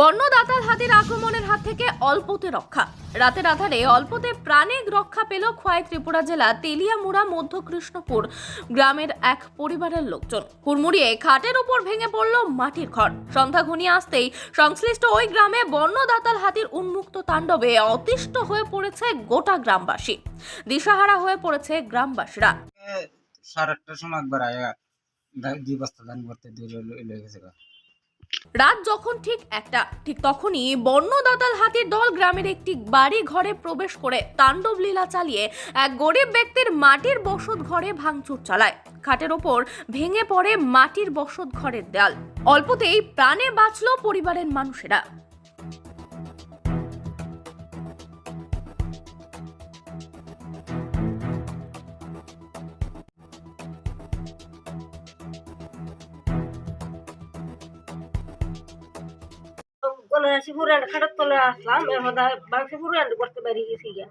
বন্য দাতাল হাতির আক্রমণের হাত থেকে অল্পতে রক্ষা। রাতের আধারে অল্পতে প্রাণে রক্ষা পেল খোয়াই ত্রিপুরা জেলা তেলিয়ামুড়া মধ্য কৃষ্ণপুর গ্রামের এক পরিবারের লোকজন। হুড়মুড়িয়ে খাটের উপর ভেঙে পড়ল মাটির ঘর সন্ধ্যা ঘনিয়ে আসতেই সংশ্লিষ্ট ওই গ্রামে বন্য দাতাল হাতির উন্মুক্ত তাণ্ডবে অতিষ্ঠ হয়ে পড়েছে গোটা গ্রামবাসী। দিশাহারা হয়ে পড়েছে গ্রামবাসীরা। সাড়ে আটটার সময় একবার আয়া দুই বস্তা ধান করতে দিয়ে গেছে। রাত যখন ঠিক একটা, ঠিক তখনই বর্ণদাতাল হাতির দল গ্রামের একটি বাড়ি ঘরে প্রবেশ করে তাণ্ডব লীলা চালিয়ে এক গরিব ব্যক্তির মাটির বসত ঘরে ভাঙচুর চালায়। খাটের ওপর ভেঙে পড়ে মাটির বসত ঘরের দেয়াল। অল্পতেই প্রাণে বাঁচল পরিবারের মানুষেরা। কোনো আসি পুরান খাটার তলে আসলাম বাংশে করতে পারি গেছি গিয়া।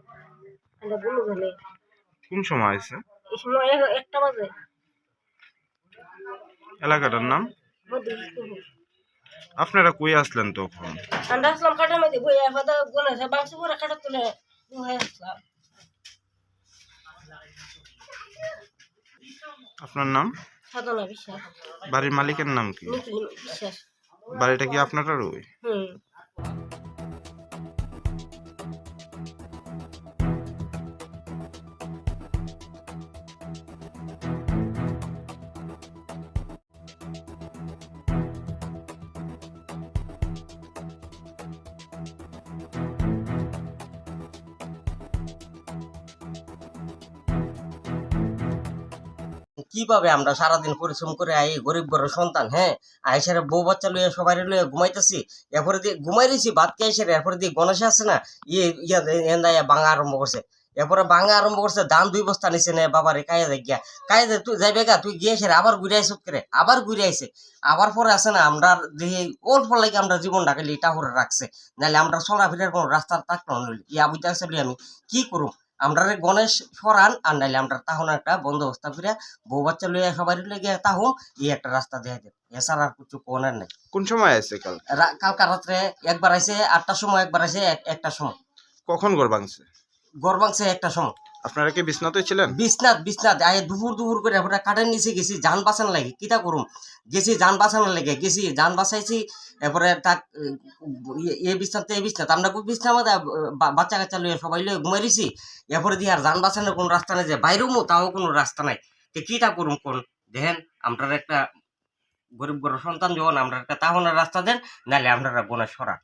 আমরা বলু কোন সময় আছে এই সময় একটা বাজে। এলাকাটার নাম? আপনারা কই আসলেন তখন? আমরা আসলাম মধ্যে বই বাংশে খাটার তলে আসলাম। আপনার নাম? সাধনা বিশ্বাস। বাড়ির মালিকের নাম কি? বিশ্বাস। বাড়িটা কি আপনারই হুম। কীভাবে আমরা সারাদিন পরিশ্রম করে আই গরিব বড় সন্তান হ্যাঁ? আইসারে বউ বাচ্চা লইয়া সবাই লইয়া ঘুমাইতেছি, এরপরে দিয়ে ঘুমাই রয়েছি ভাত খেয়ে এসে এরপরে দিয়ে গণেশ আছে না ইয়ে ইয়া বাঙা আরম্ভ করছে। এরপরে বাঙা আরম্ভ করছে, ধান দুই বস্তা নিছে না বাবারে, কায়া দেখ গিয়া। কায়ে দে তুই যাইবে গা, তুই গিয়ে এসে আবার ঘুরে আইস করে আবার ঘুরে আইসে। আবার পরে আছে না, আমরা দেখি অল্প লাগে আমরা জীবনটাকে লিটা করে রাখছে। নাহলে আমরা চলাফেরার কোনো রাস্তা থাকল ইয়া বুঝতে আসলে আমি, কি করুম? আমরা রে গণেশ সরান আর নাইলে আমরা তাহন একটা বন্দোবস্ত করে বউ বাচ্চা লইয়া সবাই লেগে তাহ এই একটা রাস্তা দেয়া দেন এছাড়া আর কিছু কোনার নাই। কোন সময় আছে কাল? কালকা রাত্রে একবার আইছে আটটার সময় একবার আইছে একটা সময়। কখন গড় ভাঙছে? গরবাংছে একটা সময়। আপনারা কি বিছনাতে ছিলেন? বিছনাথ বিছনাথ আয় দুপুর দুপুর করে আমরা কাঠের নিচে গেছি, যান বাঁচান লাগে। কিতা করুম? গেছি, যান বাঁচানোর লাগে। গেছি, যান বাঁচাইছি। এরপরে তাক এ বিছনাতে এ বিছনাথ আমরা খুব মধ্যে বাচ্চা কাচ্চা লইয়া সবাই লইয়া ঘুমাই রইছি। এরপরে দিয়ে আর যান বাঁচানোর কোনো রাস্তা নাই যে বাইরেও তাও কোনো রাস্তা নাই। তো কিটা করুম কোন? দেখেন আমরা একটা গরিব গরিব সন্তান যখন আমরা একটা তাহনের রাস্তা দেন নাহলে আমরা বোনের সরা